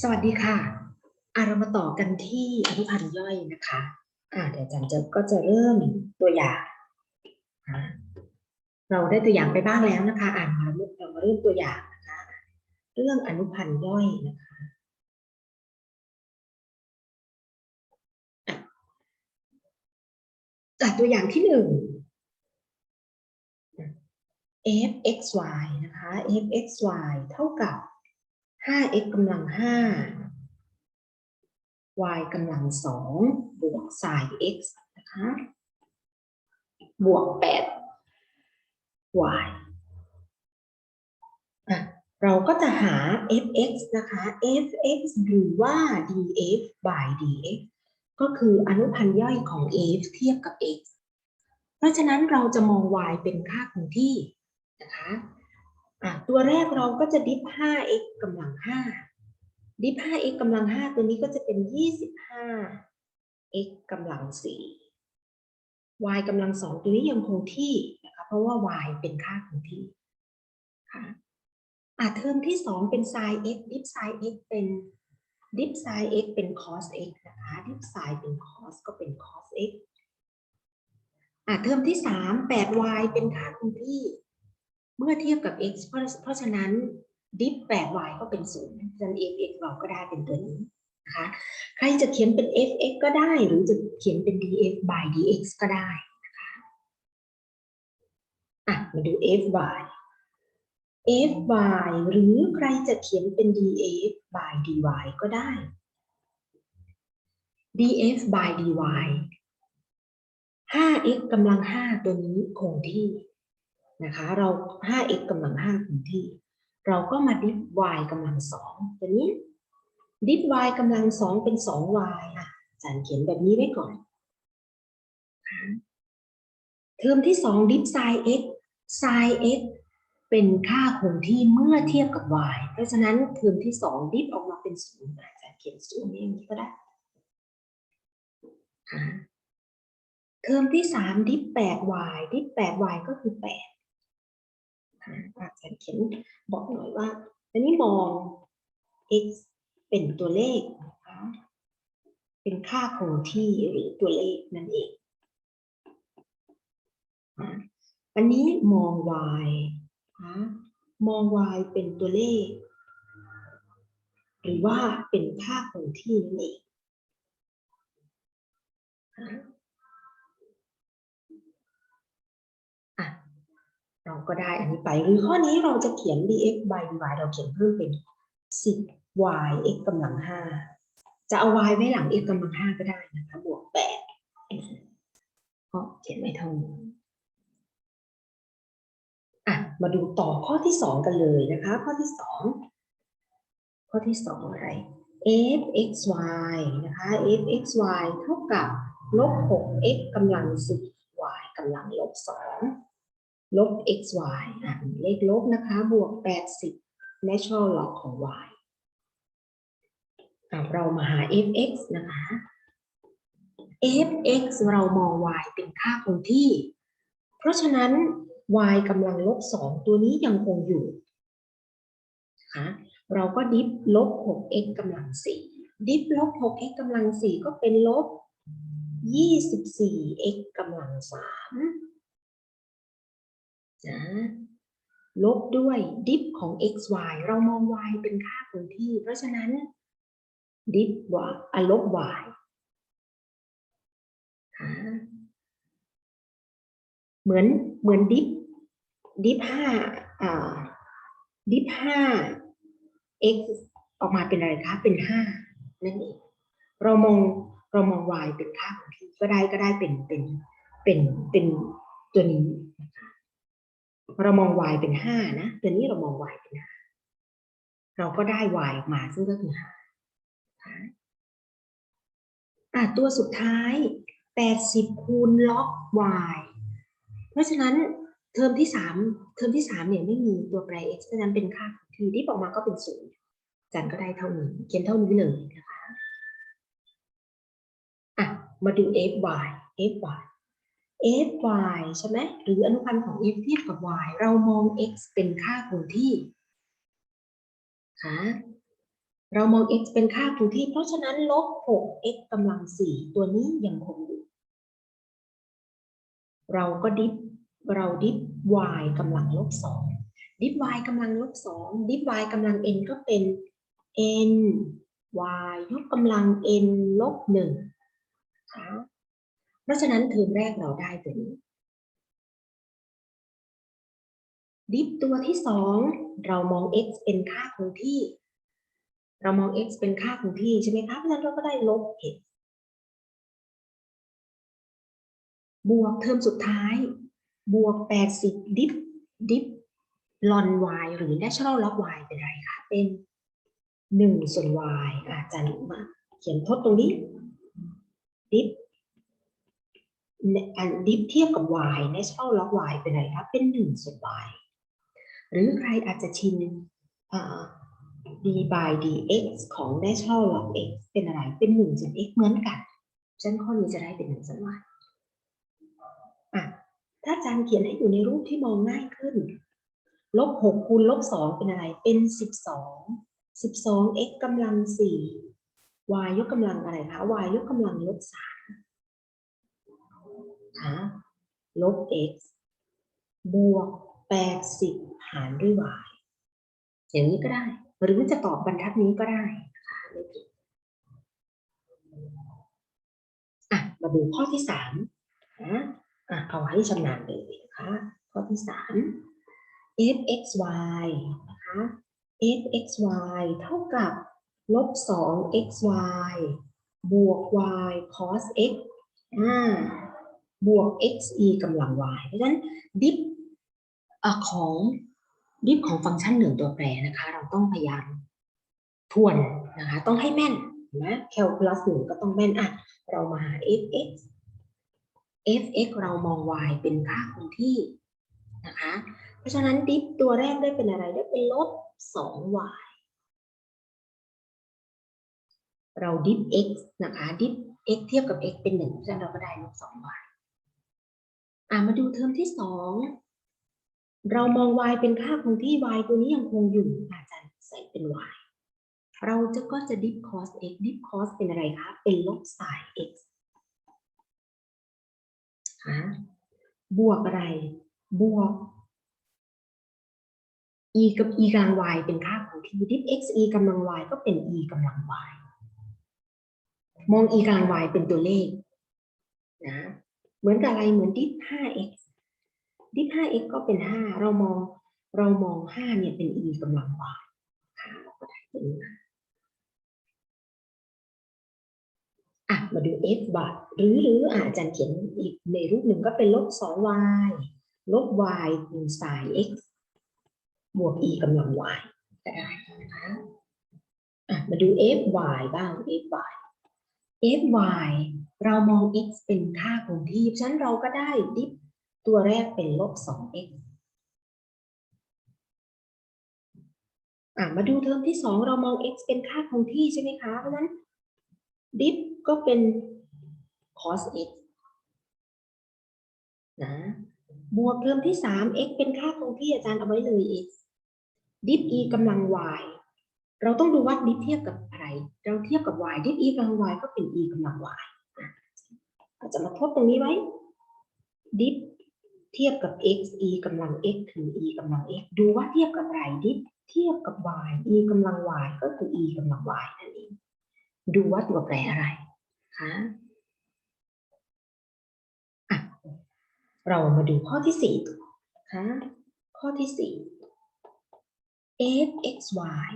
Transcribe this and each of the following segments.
สวัสดีค่ะอะเรามาต่อกันที่อนุพันธ์ย่อยนะคะอ่าเดี๋ยวอาจารย์จะก็จะเริ่มตัวอย่างเราได้ตัวอย่างไปบ้างแล้วนะคะ อ่านมาเรามาเริ่มตัวอย่างนะคะ เรื่องอนุพันธ์ย่อยนะคะอะจากตัวอย่างที่หนึ่ง f x y นะคะ f x y เท่ากับ 5x กำลัง 5 y กำลัง 2 บวก sin x นะคะ บวก 8 y อะเราก็จะหา fx นะคะ fx หรือว่า df by dx ก็คืออนุพันธ์ย่อยของ f เทียบกับ x เพราะฉะนั้นเราจะมอง y เป็นค่าคงที่นะคะ ตัวแรกเราก็จะดิฟ 5x กำลัง 5 ดิฟ 5x กำลัง 5 ตัวนี้ก็จะเป็น 25x กำลัง 4 y กำลัง 2 ตัวนี้ยังคงที่นะคะเพราะว่า y เป็นค่าคงที่ค่ะอะเทอมที่ 2 เป็น sin x ดิฟ sin x เป็นดิฟ sin x เป็น cos x นะคะดิฟ sin เป็น cos ก็เป็น cos x อะเทอมที่ 3 8y เป็นค่าคงที่ เมื่อเทียบกับ x เพราะฉะนั้นดิฟ 8y ก็เป็นศูนย์ฉะนั้น fx เราก็ได้เป็นตัวนี้นะคะใครจะเขียนเป็น fx ก็ได้หรือจะเขียนเป็น df by dx ก็ได้นะคะอะมาดู fy fy หรือใครจะเขียนเป็น df by dy ก็ได้ df by dy 5x กำลัง 5 ตัวนี้คงที่ นะคะ เรา 5x กำลัง5คงที่ เราก็มาดิฟ y กำลัง2ตัวนี้ดิฟ y กำลัง 2 เป็น 2y อะอาจารย์เขียนแบบนี้ไว้ก่อน เทอมที่ 2 ดิฟ sin x sin x เป็นค่าคงที่เมื่อเทียบกับ y เพราะฉะนั้นเทอมที่ 2 ดิฟออกมาเป็น0อาจารย์เขียน0อย่างนี้ก็ได้เทอมที่สามดิฟแปด y ดิฟแปด y ก็คือแปด อาจารย์เขียนบอกหน่อยว่าอันนี้มอง x เป็นตัวเลขนะคะเป็นค่าคงที่หรือตัวเลขนั่นเอง อันนี้มอง y นะมอง y เป็นตัวเลข หรือว่าเป็นค่าคงที่นั่นเองอะ อะ เราก็ได้อันนี้ไป หรือข้อนี้เราจะเขียน dx by dy เราเขียนเพิ่มเป็น 10y x กำลัง 5 จะเอา y ไว้หลัง x กำลัง 5 ก็ได้นะคะบวก 8 ก็เขียนไว้เท่านี้อะมาดูต่อข้อที่ 2 กันเลยนะคะ ข้อที่ 2 ข้อที่ 2 อะไร f x y นะคะ f x y เท่ากับลบ 6x กำลัง10 y กำลังลบ2 ลบ x y อะเลขลบนะคะ บวก 80 natural log ของ y อะเรามาหา f(x) นะคะ f(x) เรามอง y เป็นค่าคงที่ เพราะฉะนั้น y กำลังลบ 2 ตัวนี้ยังคงอยู่นะคะเราก็ดิฟลบ 6x กำลัง 4 ดิฟลบ 6x กำลัง 4 ก็เป็นลบ 24x กำลัง 3 นะลบด้วยดิฟของ x y เรามอง y เป็นค่าคงที่ เพราะฉะนั้นดิฟ y อะลบ y ค่ะเหมือนเหมือนดิฟดิฟห้าอ่าดิฟห้า x ออกมาเป็นอะไรคะ เป็นห้านั่นเองเรามองเรามอง y เป็นค่าคงที่ก็ได้ก็ได้เป็นเป็นเป็นเป็นตัวนี้ เรามอง y เป็นห้านะตัวนี้เรามอง y เป็นห้าเราก็ได้ y ออกมาซึ่งก็คือห้าอะตัวสุดท้าย80คูณล็อก y เพราะฉะนั้นเทอมที่สามเทอมที่สามเนี่ยไม่มีตัวแปร x เพราะฉะนั้นเป็นค่าของที่ที่ออกมาก็เป็นศูนย์จันก็ได้เท่านี้เขียนเท่านี้เลยนะคะอะมาดู f y f y f y ใช่ไหมหรืออนุพันธ์ของ f เทียบกับ y เรามอง x เป็นค่าคงที่ค่ะเรามอง x เป็นค่าคงที่ เพราะฉะนั้นลบ 6x กำลัง 4 ตัวนี้ยังคงอยู่ เราก็ดิฟเราดิฟ y กำลังลบ2ดิฟ y กำลังลบ2ดิฟ y กำลัง n ก็เป็น n y ยกกำลัง n ลบ1ค่ะ เพราะฉะนั้นเทอมแรกเราได้ตัวนี้ ดิฟตัวที่สองเรามอง x เป็นค่าคงที่ เรามอง x เป็นค่าคงที่ใช่ไหมคะเพราะฉะนั้นเราก็ได้ลบ x บวกเทอมสุดท้าย บวก 80 ดิฟดิฟลอน y หรือ natural log y เป็นไรคะ เป็น1ส่วน y อาจารย์มาเขียนทดตรงนี้ ดิฟ ดิฟเทียบกับ y natural log y เป็นอะไรคะเป็น1ส่วน y หรือใครอาจจะชินอ่า d by dx ของ natural log x เป็นอะไรเป็น1ส่วน x เหมือนกันฉันข้อนี้จะได้เป็น1ส่วน y อะถ้าอาจารย์เขียนให้อยู่ในรูปที่มองง่ายขึ้น ลบ6คูณลบ2เป็นอะไรเป็น12 12 x กำลัง4 y ยกกำลังอะไรคะ y ยกกำลังลบ คะลบ x บวก 80 หารด้วย y อย่างนี้ก็ได้ หรือจะตอบบรรทัดนี้ก็ได้นะคะไม่ผิดอะมาดูข้อที่สามนะอะเอาให้ชำนาญเลยนะคะข้อที่สาม f x y นะคะ f x y เท่ากับลบสอง x y บวก y cos x อ่า บวก x e กำลัง y เพราะฉะนั้นดิฟของดิฟของฟังก์ชันหนึ่งตัวแปรนะคะ เราต้องพยายามทวนนะคะ ต้องให้แม่นนะแคลคูลัสหนึ่งก็ต้องแม่นอะ เรามาหา f(x) f(x) เรามอง y เป็นค่าคงที่นะคะ เพราะฉะนั้นดิฟตัวแรกได้เป็นอะไรได้เป็นลบ 2y เราดิฟ x นะคะดิฟ x เทียบกับ x เป็น1เพราะฉะนั้นเราก็ได้ลบ 2y อะมาดูเทอมที่สองเรามอง y เป็นค่าคงที่ y ตัวนี้ยังคงอยู่อาจารย์ใส่เป็น y เราจะก็จะดิฟ cos x ดิฟ cos เป็นอะไรคะ เป็นลบ sin x คะบวกอะไร บวก e กับ e กำลัง y เป็นค่าคงที่ดิฟ x e กำลัง y ก็เป็น e กำลัง y มอง e กำลัง y เป็นตัวเลขนะ เหมือนกับอะไรเหมือนดิฟ 5x ดิฟ 5x ก็เป็น 5 เรามองเรามอง 5 เนี่ยเป็น e กำลัง y ค่ะเราก็ได้ตัวนี้มาอะมาดู f บาทหรือหรืออะอาจารย์เขียนอีกในรูปหนึ่งก็เป็นลบ 2y ลบ y คูณ sin x บวก e กำลัง y ก็ได้นะคะอะมาดู f y บ้าง f y f y เรามอง x เป็นค่าคงที่ ฉะนั้นเราก็ได้ดิฟตัวแรกเป็นลบ 2x อะมาดูเทอมที่ 2 เรามอง x เป็นค่าคงที่ใช่ไหมคะ เพราะฉะนั้นดิฟก็เป็น cos x นะบวกเทอมที่ 3 x เป็นค่าคงที่อาจารย์เอาไว้เลย x ดิฟ e กำลัง y เราต้องดูว่าดิฟเทียบกับอะไร เราเทียบกับ y ดิฟ e กำลัง y ก็เป็น e กำลัง y อะอาจจะมาทดตรงนี้ไว้ ดิฟเทียบกับ x e กำลัง x คือ e กำลัง x ดูว่าเทียบกับอะไร ดิฟเทียบกับ y e กำลัง y ก็คือ e กำลัง y นั่นเอง ดูว่าตัวแปรอะไรคะอะเรามาดูข้อที่สี่นะคะข้อที่สี่ f x y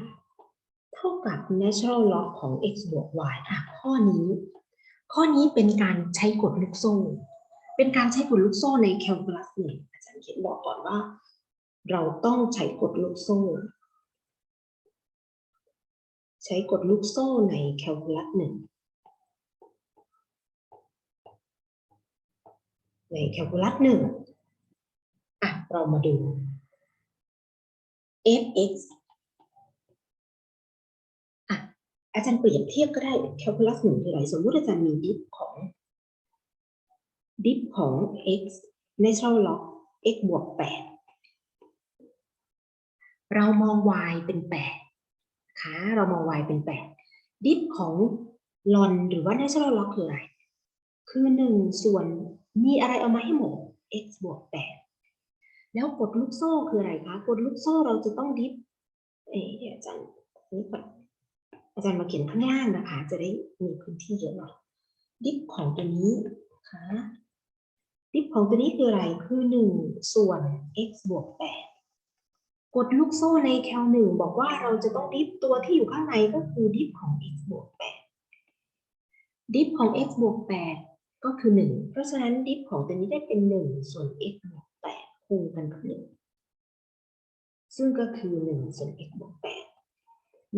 เท่ากับ natural log ของ x บวก y อะข้อนี้ ข้อนี้เป็นการใช้กฎลูกโซ่ เป็นการใช้กฎลูกโซ่ในแคลคูลัสหนึ่งอาจารย์เขียนบอกก่อนว่า เราต้องใช้กฎลูกโซ่ ใช้กฎลูกโซ่ในแคลคูลัสหนึ่งในแคลคูลัสหนึ่งอะเรามาดู fx อ่ อาจารย์เปรียบเทียบก็ได้แคลคูลัสหนึ่งคืออะไรสมมติอาจารย์มีดิฟของดิฟของ x natural log x บวก 8 เรามอง y เป็น8ค่ะเรามอง y เป็น 8 ดิฟของลอนหรือว่า natural log คืออะไร คือ 1 ส่วนมีอะไรเอามาให้หมด x บวก 8 แล้วกดลูกโซ่คืออะไรคะ กดลูกโซ่เราจะต้องดิฟเอ๊ะอาจารย์นี่ก่อน อาจารย์มาเขียนข้างล่างนะคะ จะได้มีพื้นที่เยอะหน่อยดิฟของตัวนี้ค่ะดิฟของตัวนี้คืออะไรคือหนึ่งส่วน x บวกแปดกดลูกโซ่ในแคลหนึ่งบอกว่าเราจะต้องดิฟตัวที่อยู่ข้างในก็คือดิฟของ x บวกแปดดิฟของ x บวกแปดก็คือหนึ่งเพราะฉะนั้นดิฟของตัวนี้ได้เป็นหนึ่งส่วน x บวกแปดคูณกันกับหนึ่งซึ่งก็คือหนึ่งส่วน x บวกแปด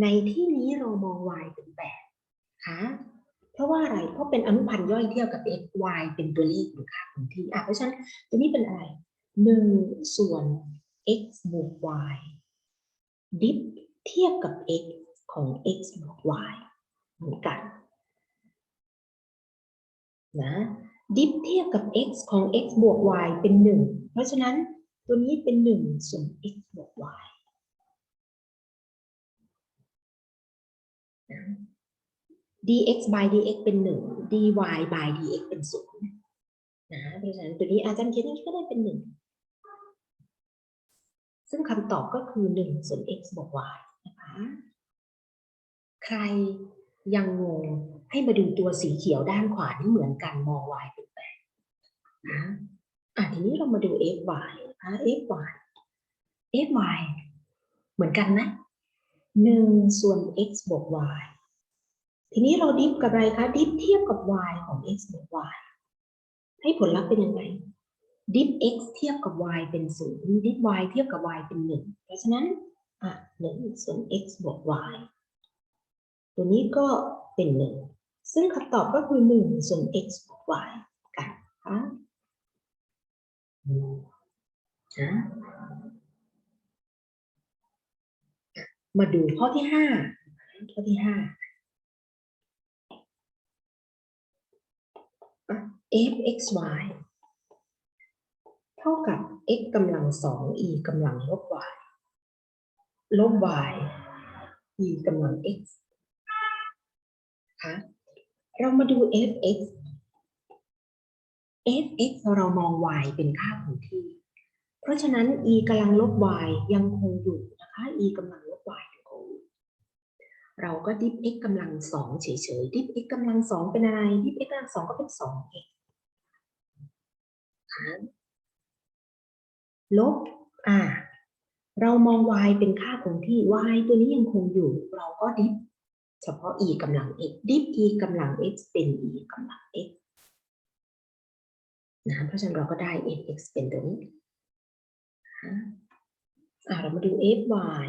ในที่นี้เรามอง y เป็นแปดค่ะเพราะว่าอะไร เพราะเป็นอนุพันธ์ย่อยเทียบกับ x y เป็นตัวเลขหรือค่าคงที่อะเพราะฉะนั้นตัวนี้เป็นอะไรหนึ่งส่วน x บวก y ดิฟเทียบกับ x ของ x บวก y เหมือนกันนะดิฟเทียบกับ x ของ x บวก y เป็นหนึ่งเพราะฉะนั้นตัวนี้เป็นหนึ่งส่วน x บวก y dx by dx เป็นหนึ่ง dy by dx เป็นศูนย์นะเพราะฉะนั้นตัวนี้อาจารย์เขียนอย่างนี้ก็ได้เป็นหนึ่งซึ่งคำตอบก็คือหนึ่งส่วน x บวก y นะคะ ใครยังงงให้มาดูตัวสีเขียวด้านขวานี่เหมือนกันมอง y เป็นแปดนะอะทีนี้เรามาดู f y นะคะ f y f y เหมือนกันนะหนึ่งส่วน x บวก y ทีนี้เราดิฟกับอะไรคะดิฟเทียบกับ y ของ x บวก y ให้ผลลัพธ์เป็นยังไงดิฟ x เทียบกับ y เป็นศูนย์ดิฟ y เทียบกับ y เป็นหนึ่งเพราะฉะนั้นอะหนึ่งส่วน x บวก y ตัวนี้ก็เป็นหนึ่งซึ่งคำตอบก็คือหนึ่งส่วน x บวก y กันค่ะนะมาดูข้อที่ห้าข้อที่ห้า f x y เท่ากับ x กำลังสอง e กำลังลบ y ลบ y e กำลัง x คะเรามาดู f x f x เรามอง y เป็นค่าคงที่ เพราะฉะนั้น e กำลังลบ y ยังคงอยู่นะคะ e กำลังลบ y ยังคงอยู่เราก็ดิฟ x กำลังสองเฉยๆดิฟ x กำลังสองเป็นอะไรดิฟ x กำลังสองก็เป็นสอง x ลบ อ่า เรามอง y เป็นค่าคงที่ y ตัวนี้ยังคงอยู่ เราก็ดิฟเฉพาะ e กำลัง x ดิฟ e กำลัง x เป็น e กำลัง x นะเพราะฉะนั้นเราก็ได้ f x เป็นตัวนี้นะอ่าเรามาดู f y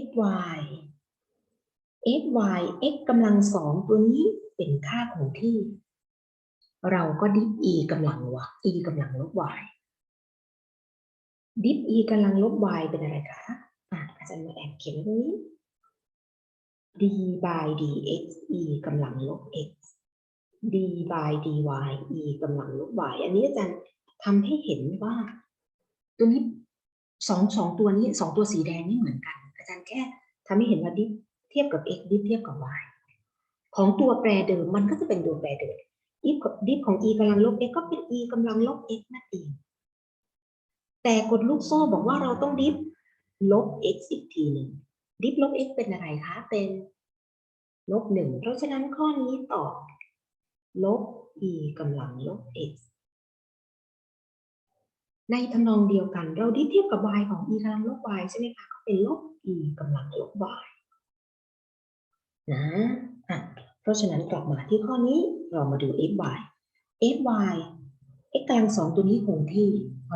f y f y x กำลังสองตัวนี้เป็นค่าคงที่ เราก็ดิฟ e กำลังวะ e กำลังลบ y ดิฟ e กำลังลบ y เป็นอะไรคะอะอาจารย์มาแอบเขียนตรงนี้ d by dx e กำลังลบ x d by dy e กำลังลบ y อันนี้อาจารย์ทำให้เห็นว่า ตัวนี้สองสองตัวนี้สองตัวสีแดงนี่เหมือนกัน อาจารย์แค่ทำให้เห็นว่าดิฟเทียบกับ x ดิฟเทียบกับ y ของตัวแปรเดิมมันก็จะเป็นตัวแปรเดิม ดิฟดิฟของ e กำลังลบ x ก็เป็น e กำลังลบ x นั่นเอง แต่กฎลูกโซ่บอกว่าเราต้องดิฟลบ x อีกทีหนึ่งดิฟลบ x เป็นอะไรคะ เป็นลบหนึ่ง เพราะฉะนั้นข้อนี้ตอบลบ e กำลังลบ x ในทำนองเดียวกัน เราดิฟเทียบกับ y ของ e กำลังลบ y ใช่ไหมคะ ก็เป็นลบ e กำลังลบ y นะ อะ เพราะฉะนั้นกลับมาที่ข้อนี้เรามาดู f y f y x กำลังสองตัวนี้คงที่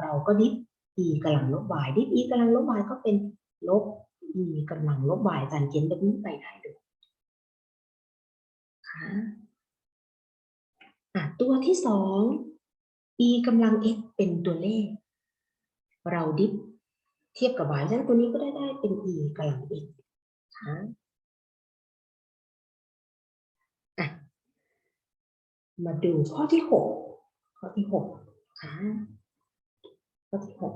เราก็ดิฟ e กำลังลบ y ดิฟ e กำลังลบ y ก็เป็นลบ e กำลังลบ y อาจารย์เขียนแบบนี้ไปได้เลยค่ะอะตัวที่สอง e กำลัง x เป็นตัวเลข เราดิฟเทียบกับ y ฉะนั้นตัวนี้ก็ได้ได้เป็น e กำลัง x ค่ะ มาดูข้อที่หกข้อที่หกค่ะข้อที่หก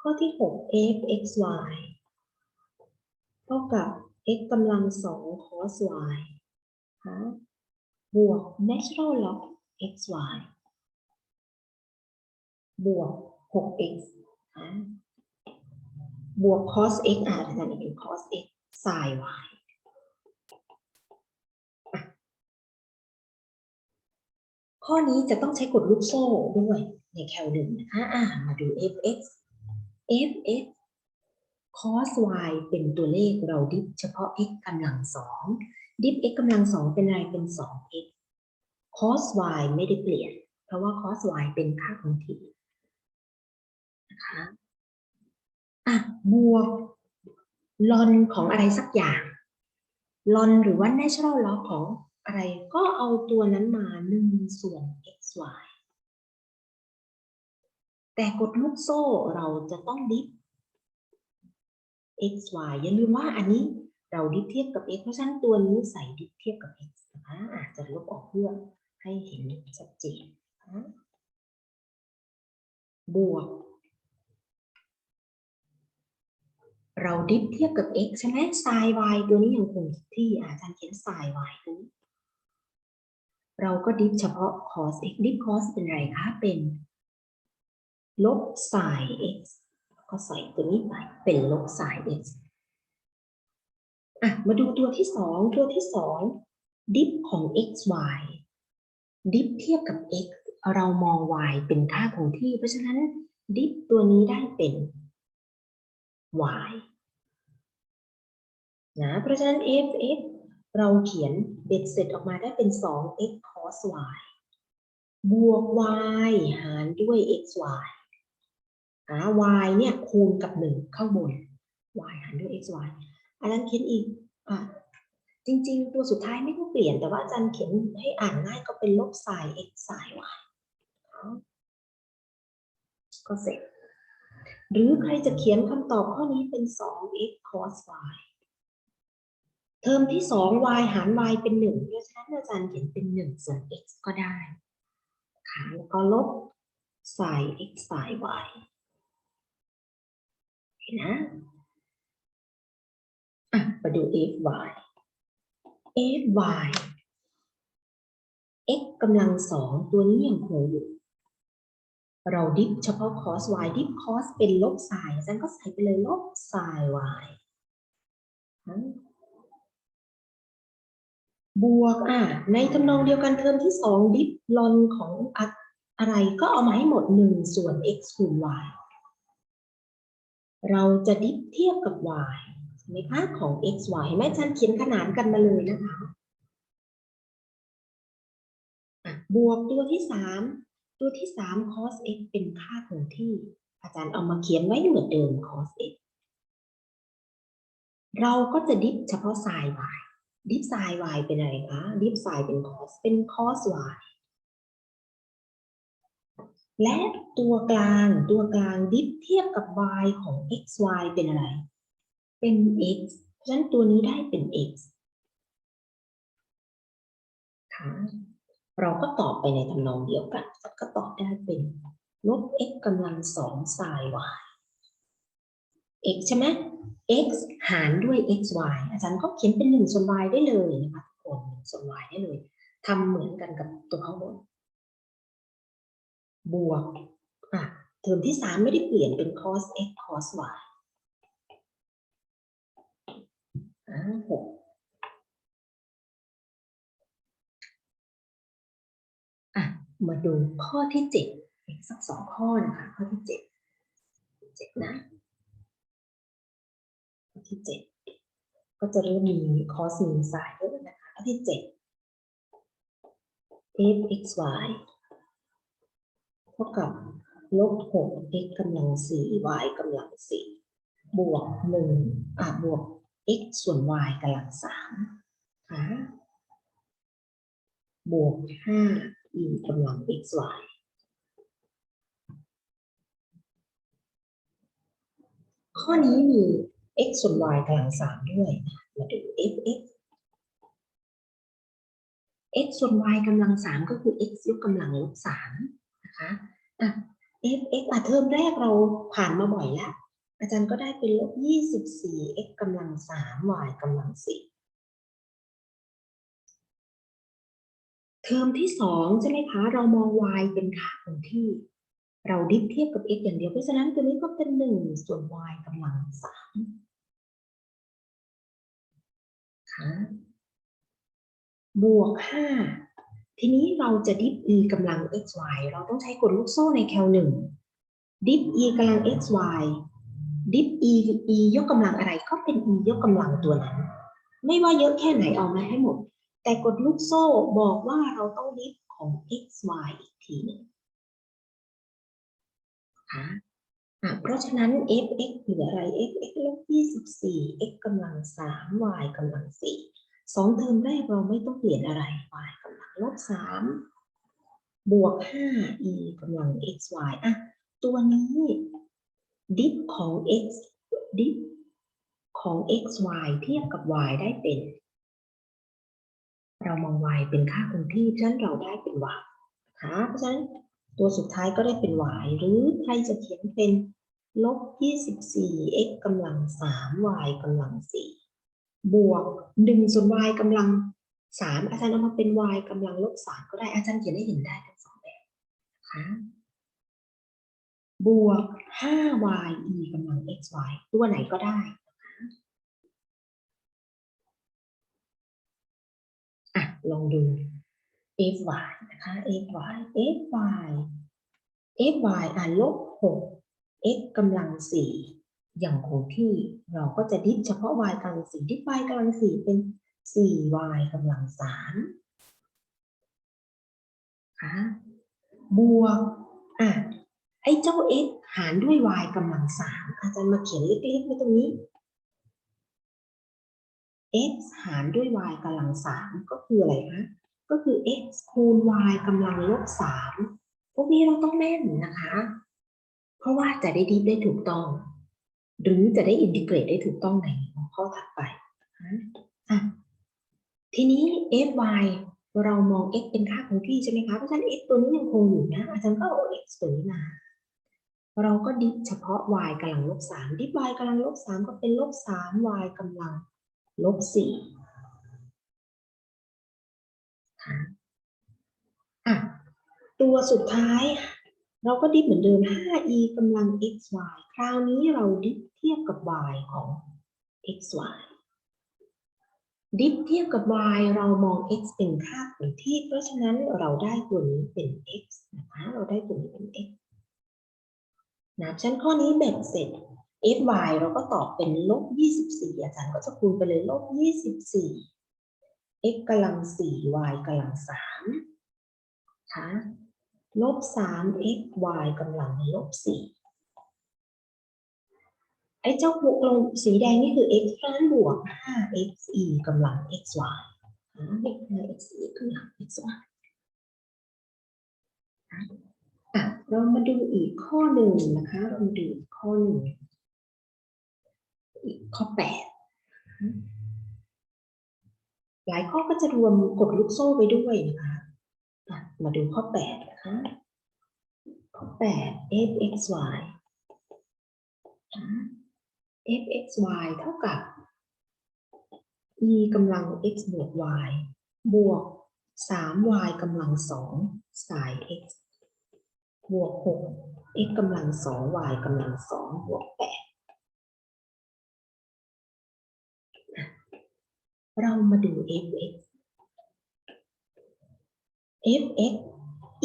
ข้อที่หก f x y เท่ากับ x กำลังสอง cos y ฮะบวก natural log x y บวก 6x ฮะบวก cos x อะอาจารย์เป็น cos x sin y อะ ข้อนี้จะต้องใช้กฎลูกโซ่ด้วยในแคลหนึ่งนะคะอะมาดู fx fx cos y เป็นตัวเลขเราดิฟเฉพาะ x กำลังสองดิฟ x กำลังสองเป็นอะไรเป็น 2x cos y ไม่ได้เปลี่ยน เพราะว่า cos y เป็นค่าคงที่นะคะอะบวกลอนของอะไรสักอย่างลอนหรือว่า natural log ของ อะไรก็เอาตัวนั้นมา1ส่วน xy แต่กฎลูกโซ่เราจะต้องดิฟ x y อย่าลืมว่าอันนี้เราดิฟเทียบกับ x เพราะฉะนั้นตัวนี้ใส่ดิฟเทียบกับ x นะคะอาจจะลบออกเพื่อให้เห็นชัดเจนนบวก เราดิฟเทียบกับ x ใช่ไหม sin y ตัวนี้ยังคงที่อาจารย์เขียน sin y ตัวนี้ เราก็ดิฟเฉพาะ cos x ดิฟ cos เป็นไรคะ เป็น ลบ sin x ก็ใส่ตัวนี้ไป เป็นลบ sin x อะ มาดูตัวที่สองตัวที่สองดิฟของ x y ดิฟเทียบกับ x เรามอง y เป็นค่าคงที่ เพราะฉะนั้นดิฟตัวนี้ได้เป็น y นะ เพราะฉะนั้น f x เราเขียนเบ็ดเสร็จออกมาได้เป็น 2x cos y บวก y หารด้วย x y หา y เนี่ยคูณกับหนึ่งข้างบน y หารด้วย x y อันนั้นเขียนอีกอะจริง ๆ ตัวสุดท้ายไม่ต้องเปลี่ยน แต่ว่าอาจารย์เขียนให้อ่านง่ายก็เป็นลบ sin x sin y ก็เสร็จ หรือใครจะเขียนคำตอบข้อนี้เป็น 2x cos y เทอมที่2 y หาร y เป็น1เพราะฉะนั้นอาจารย์เขียนเป็น1ส่วน x ก็ได้ค่ะแล้วก็ลบ sin x sin y เห็นนะอะมาดู f y f y x กำลังสองตัวนี้ยังคงอยู่ เราดิฟเฉพาะ cos y ดิฟ cos เป็นลบ sin อาจารย์ก็ใส่ไปเลยลบ sin y นะ บวกอะในทำนองเดียวกันเทอมที่สองดิฟลอนของอะไรก็เอามาให้หมดหนึ่งส่วน x คูณ y เราจะดิฟเทียบกับ y ใช่ไหมคะของ x y เห็นไมอาจารย์เขียนขนานกันมาเลยนะคะอะบวกตัวที่สามตัวที่สาม cos x เป็นค่าคงที่ อาจารย์เอามาเขียนไว้เหมือนเดิม cos x เราก็จะดิฟเฉพาะ sin y ดิฟ sin y เป็นอะไรคะดิฟ sin เป็น cos เป็น cos y และตัวกลางตัวกลางดิฟเทียบกับ y ของ x y เป็นอะไร เป็น x เพราะฉะนั้นตัวนี้ได้เป็น x ค่ะเราก็ตอบไปในทำนองเดียวกัน ก็ตอบได้เป็นลบ x กำลังสอง sin y x ใช่ไหม x หารด้วย x y อาจารย์ก็เขียนเป็นหนึ่งส่วน y ได้เลยนะคะทุกคนหนึ่งส่วน y ได้เลยทำเหมือนกันกับตัวข้างบน บวกอะเทอมที่สามไม่ได้เปลี่ยนเป็น cos x cos y อ่าหกอะ มาดูข้อที่เจ็ดอีกสักสองข้อนะคะ ข้อที่เจ็ดเจ็ดนะ อที่เจ็ดก็จะเริ่มมี cos มี sin ด้วยนะคะข้อที่เจ็ด f x y เท่ากับลบหก x กำลังสี่ y กำลังสี่บวกหนึ่งอะบวก x ส่วน y กำลังสามค่ะบวกห้า e กำลัง x y ข้อนี้มี x ส่วน y กำลังสามด้วยมาดู f x x ส่วน y กำลังสามก็คือ x ยกกำลังลบสามนะคะอะ f x อะเทอมแรกเราผ่านมาบ่อยแล้วอาจารย์ก็ได้เป็นลบ24 x กำลัง3 y กำลัง4เทอมที่สองใช่ไหมคะเรามอง y เป็นค่าคงที่ เราดิฟเทียบกับ x อย่างเดียวเพราะฉะนั้นตัวนี้ก็เป็น1ส่วน y กำลัง3ค่ะ บวก5ทีนี้เราจะดิฟ e กำลัง x y เราต้องใช้กฎลูกโซ่ในแคลหนึ่งดิฟ e กำลัง x y ดิฟ e e ยกกำลังอะไรก็เป็น e ยกกำลังตัวนั้น ไม่ว่าเยอะแค่ไหนเอามาให้หมด แต่กฎลูกโซ่บอกว่าเราต้องดิฟของ x y อีกทีนึงค่ะ เพราะฉะนั้น f x เหลืออะไร f x ลบ24 x กำลัง3 y กำลัง4สองเทอมแรกเราไม่ต้องเปลี่ยนอะไร y กำลังลบ3บวก5 e กำลัง x y อะ ตัวนี้ดิฟของ x ดิฟของ x y เทียบกับ y ได้เป็น เรามอง y เป็นค่าคงที่ฉะนั้นเราได้เป็น y นะคะเพราะฉะนั้น ตัวสุดท้ายก็ได้เป็น y หรือใครจะเขียนเป็นลบ 24 x กำลัง 3 y กำลัง 4 บวก 1 ส่วน y กำลัง 3 อาจารย์เอามาเป็น y กำลังลบ 3 ก็ได้ อาจารย์เขียนให้เห็นได้ทั้งสองแบบนะคะบวก 5y e กำลัง xy ตัวไหนก็ได้นะคะอะ ลองดู fy นะคะ fy fy fy อะลบ6 x กำลัง4อย่างคงที่เราก็จะดิฟเฉพาะ y กำลัง4ดิฟ y กำลัง4เป็น 4y กำลัง3ค่ะบวกอะไอ้เจ้า x หารด้วย y กำลัง3อาจารย์มาเขียนเล็กๆไว้ตรงนี้ x หารด้วย y กำลัง3ก็คืออะไรคะ ก็คือ x คูณ y กำลังลบ3พวกนี้เราต้องแม่นนะคะ เพราะว่าจะได้ดิฟได้ถูกต้อง หรือจะได้อินทิเกรตได้ถูกต้องในหัวข้อถัดไปอะทีนี้ f y เรามอง x เป็นค่าคงที่ใช่ไหมคะ เพราะฉะนั้น x ตัวนี้ยังคงอยู่นะ อาจารย์ก็เอา x ตัวนี้มา เราก็ดิฟเฉพาะ y กำลังลบ3ดิฟ y กำลังลบ3ก็เป็นลบ3 y กำลังลบ 4ค่ะอะตัวสุดท้าย เราก็ดิฟเหมือนเดิม 5e กำลัง xy คราวนี้เราดิฟเทียบกับ y ของ xy ดิฟเทียบกับ y เรามอง x เป็นค่าคงที่ เพราะฉะนั้นเราได้ตัวนี้เป็น x นะคะ เราได้ตัวนี้เป็น x นะฉะนันข้อนี้แบ่งเสร็จ fy เราก็ตอบเป็นลบ 24 อาจารย์ก็จะคูณไปเลยลบ 24 x กำลัง4 y กำลัง3ค่ะลบ3 x y กำลังลบ4ไอ้เจ้าบวกลงสีแดงนี่คือ x เพรานบวก5 x e กำลัง x y อ่า5 x e กำลัง x y อะเรามาดูอีกข้อหนึ่งนะคะ เรามาดูอีกข้อหนึ่งอีกข้อแปด หลายข้อก็จะรวมกดลูกโซ่ไปด้วยนะคะมาดูข้อ 8 นะคะ ข้อ 8 fxy fxy เท่ากับ e กำลัง x บวก y บวก 3y กำลัง 2 สาย x บวก 6 x กำลัง 2y กำลัง 2 บวก 8 เรามาดู f(x) f(x)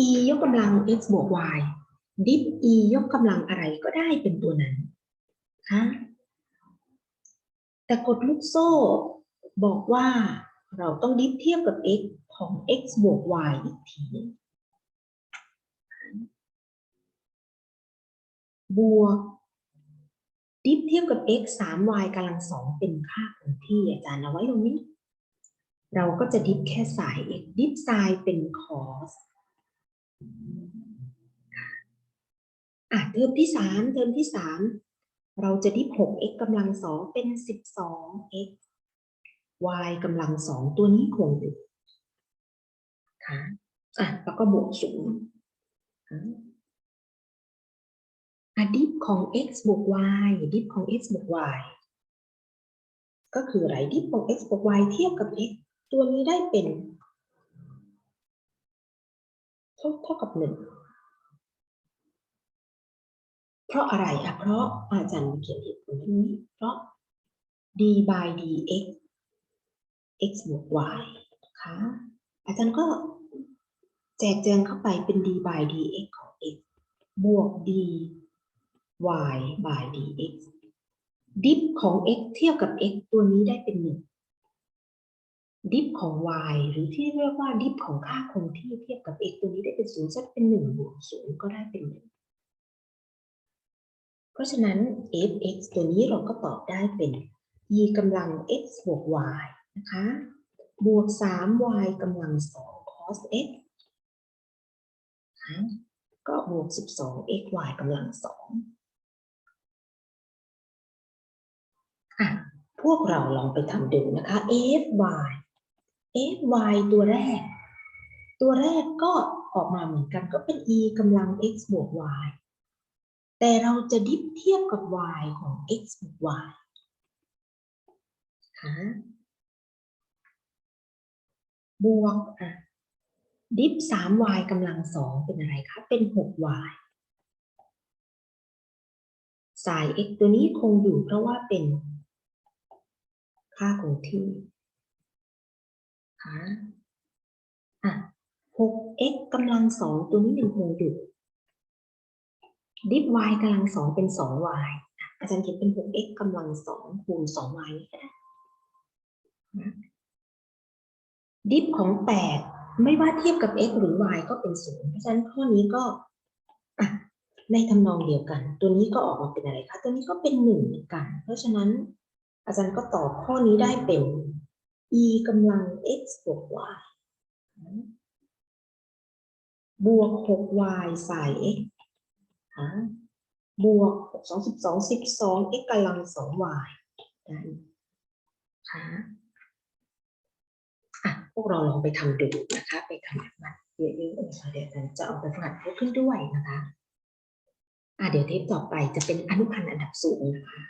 e ยกกำลัง x บวก y ดิฟ e ยกกำลังอะไรก็ได้เป็นตัวนั้นคะแต่กฎลูกโซ่ บอกว่าเราต้องดิฟเทียบกับ x ของ x บวก y อีกทีหนึ่งบวก ดิฟเทียบกับ x 3 y กำลังสองเป็นค่าคงที่อาจารย์เอาไว้ตรงนี้ เราก็จะดิฟแค่สาย x ดิฟไซน์เป็น cos อะเทอมที่สามเทอมที่สามเราจะดิฟ6 x กำลังสองเป็น 12 x y กำลังสองตัวนี้คงอยู่ค่ะอะแล้วก็บวกศูนย์ อดิฟของ x บวก y ดิฟของ x บวก y ก็คืออะไรดิฟของ x บวก y เทียบกับ x ตัวนี้ได้เป็นเท่าเท่ากับหนึ่งเพราะอะไรอะเพราะอาจารย์เขียนเหตุผลตรงนี้ เพราะ d by dx x บวก y นะคะอาจารย์ก็แจกแจงเข้าไปเป็น d by dx ของ x บวก d y by dx ดิฟของ x เทียบกับ x ตัวนี้ได้เป็นหนึ่งดิฟของ y หรือที่เรียกว่าดิฟของค่าคงที่เทียบกับ x ตัวนี้ได้เป็นศูนย์จะเป็นหนึ่งบวกศูนย์ก็ได้เป็นหนึ่งเพราะฉะนั้น f(x) ตัวนี้เราก็ตอบได้เป็น e กำลัง x บวก y นะคะ บวก 3y กำลัง 2 cos x ก็บวก 12 xy กำลัง 2 พวกเราลองไปทำดูนะคะ fy fy ตัวแรก ตัวแรกก็ออกมาเหมือนกันก็เป็น e กำลัง x บวก y แต่เราจะดิฟเทียบกับ y ของ x บวก y บวกอะดิฟ 3y กำลัง2เป็นอะไรคะ เป็น 6y สาย x ตัวนี้คงอยู่เพราะว่าเป็น ค่าคงที่หาอะ 6x กำลัง2ตัวนี้ยังคงอยู่ดิฟ y กำลัง2เป็น 2y อะอาจารย์เขียนเป็น 6x กำลัง2คูณ 2y นี่ก็ได้ดิฟของ 8 ไม่ว่าเทียบกับ x หรือ y ก็เป็น0เพราะฉะนั้นข้อนี้ก็อะในทำนองเดียวกัน ตัวนี้ก็ออกมาเป็นอะไรคะ ตัวนี้ก็เป็น1เหมือนกัน เพราะฉะนั้น อาจารย์ก็ตอบข้อนี้ได้เป็น e กำลัง x บวก y บวก 6y สาย x บวก6 2 12 12 x กำลัง 2y ได้ค่ะอะ พวกเราลองไปทำดูนะคะ ไปทำแบบนั้นเยอะๆนะคะเดี๋ยวอาจารย์จะเอาไปฝึกหัดเพิ่มขึ้นด้วยนะคะ อะเดี๋ยวเทปต่อไปจะเป็นอนุพันธ์อันดับสูงนะคะ